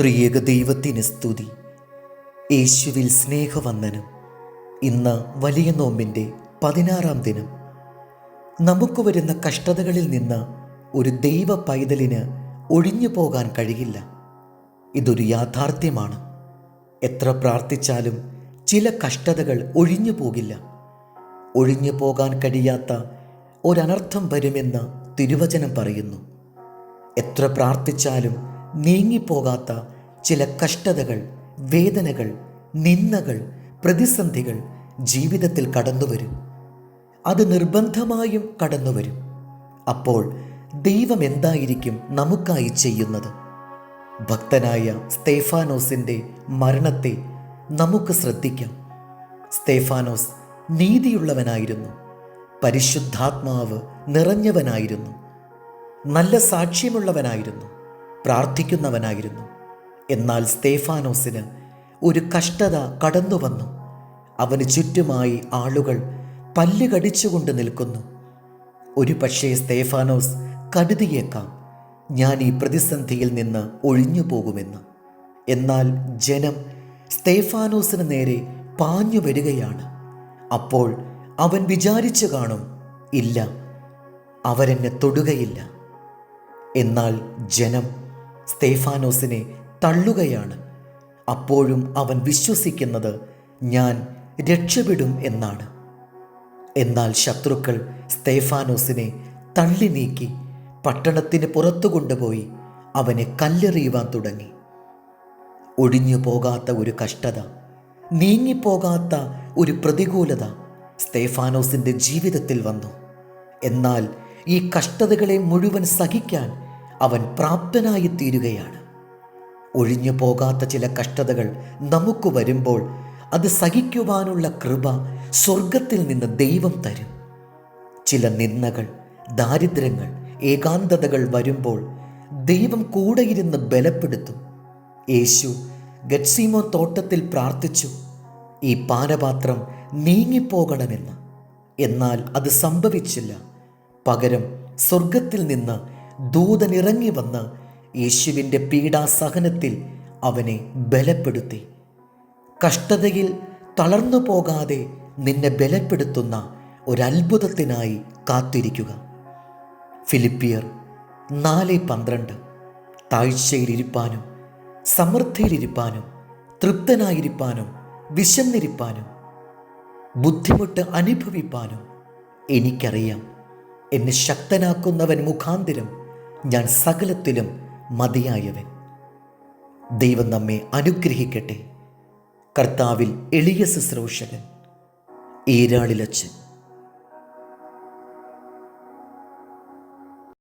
ത്രിയേക ദൈവത്തിന് സ്തുതി. യേശുവിൽ സ്നേഹവന്ദനം. ഇന്ന് വലിയ നോമ്പിന്റെ പതിനാറാം ദിനം. നമുക്ക് വരുന്ന കഷ്ടതകളിൽ നിന്ന് ഒരു ദൈവ പൈതലിന് ഒഴിഞ്ഞു പോകാൻ കഴിയില്ല. ഇതൊരു യാഥാർത്ഥ്യമാണ്. എത്ര പ്രാർത്ഥിച്ചാലും ചില കഷ്ടതകൾ ഒഴിഞ്ഞു പോകില്ല. ഒഴിഞ്ഞു പോകാൻ കഴിയാത്ത ഒരനർത്ഥം വരുമെന്ന് തിരുവചനം പറയുന്നു. എത്ര പ്രാർത്ഥിച്ചാലും നീങ്ങിപ്പോകാത്ത ചില കഷ്ടതകൾ വേദനകൾ നിന്നകൾ പ്രതിസന്ധികൾ ജീവിതത്തിൽ കടന്നുവരും. അത് നിർബന്ധമായും കടന്നുവരും. അപ്പോൾ ദൈവം എന്തായിരിക്കും നമുക്കായി ചെയ്യുന്നത്? ഭക്തനായ സ്തേഫാനോസിന്റെ മരണത്തെ നമുക്ക് ശ്രദ്ധിക്കാം. സ്തേഫാനോസ് നീതിയുള്ളവനായിരുന്നു. പരിശുദ്ധാത്മാവ് നിറഞ്ഞവനായിരുന്നു. നല്ല സാക്ഷ്യമുള്ളവനായിരുന്നു. പ്രാർത്ഥിക്കുന്നവനായിരുന്നു. എന്നാൽ സ്തേഫാനോസിന് ഒരു കഷ്ടത കടന്നു വന്നു. അവന് ചുറ്റുമായി ആളുകൾ പല്ല് കടിച്ചുകൊണ്ട് നിൽക്കുന്നു. ഒരു പക്ഷേ സ്തേഫാനോസ് കരുതിയേക്കാം ഞാൻ ഈ പ്രതിസന്ധിയിൽ നിന്ന് ഒഴിഞ്ഞു പോകുമെന്ന്. എന്നാൽ ജനം സ്തേഫാനോസിന് നേരെ പാഞ്ഞു വരികയാണ്. അപ്പോൾ അവൻ വിചാരിച്ചു കാണും ഇല്ല അവരെന്നെ തൊടുകയില്ല. എന്നാൽ ജനം സ്തേഫാനോസിനെ തള്ളുകയാണ്. അപ്പോഴും അവൻ വിശ്വസിക്കുന്നത് ഞാൻ രക്ഷപ്പെടും എന്നാണ്. എന്നാൽ ശത്രുക്കൾ സ്തേഫാനോസിനെ തള്ളി നീക്കി പട്ടണത്തിന് പുറത്തു കൊണ്ടുപോയി അവനെ കല്ലെറിയുവാൻ തുടങ്ങി. ഒഴിഞ്ഞു പോകാത്ത ഒരു കഷ്ടത നീങ്ങിപ്പോകാത്ത ഒരു പ്രതികൂലത സ്തേഫാനോസിന്റെ ജീവിതത്തിൽ വന്നു. എന്നാൽ ഈ കഷ്ടതകളെ മുഴുവൻ സഹിക്കാൻ അവൻ പ്രാപ്തനായി തീരുകയാണ് ഒഴിഞ്ഞു പോകാത്ത ചില കഷ്ടതകൾ നമുക്ക് വരുമ്പോൾ അത് സഹിക്കുവാനുള്ള കൃപ സ്വർഗത്തിൽ നിന്ന് ദൈവം തരും. ചില നിന്ദകൾ ദാരിദ്ര്യങ്ങൾ ഏകാന്തതകൾ വരുമ്പോൾ ദൈവം കൂടെയിരുന്ന് ബലപ്പെടുത്തും. യേശു ഗഡ്സീമോ തോട്ടത്തിൽ പ്രാർത്ഥിച്ചു ഈ പാനപാത്രം നീങ്ങിപ്പോകണമെന്ന്. എന്നാൽ അത് സംഭവിച്ചില്ല. പകരം സ്വർഗത്തിൽ നിന്ന് ദൂതനിറങ്ങി വന്ന് യേശുവിന്റെ പീഡാസഹനത്തിൽ അവനെ ബലപ്പെടുത്തി. കഷ്ടതയിൽ തളർന്നു പോകാതെ നിന്നെ ബലപ്പെടുത്തുന്ന ഒരത്ഭുതത്തിനായി കാത്തിരിക്കുക. ഫിലിപ്പിയർ നാല് പന്ത്രണ്ട്. താഴ്ചയിലിരിപ്പാനും സമൃദ്ധിയിലിരിപ്പാനും തൃപ്തനായിരിക്കാനും വിശന്നിരിപ്പാനും ബുദ്ധിമുട്ട് അനുഭവിപ്പാനും എനിക്കറിയാം. എന്നെ ശക്തനാക്കുന്നവൻ മുഖാന്തിരം ഞാൻ സകലത്തിലും മതിയായവൻ. ദൈവം നമ്മെ അനുഗ്രഹിക്കട്ടെ. കർത്താവിൽ എളിയ ശുശ്രൂഷകൻ ഈരാളിലച്ചൻ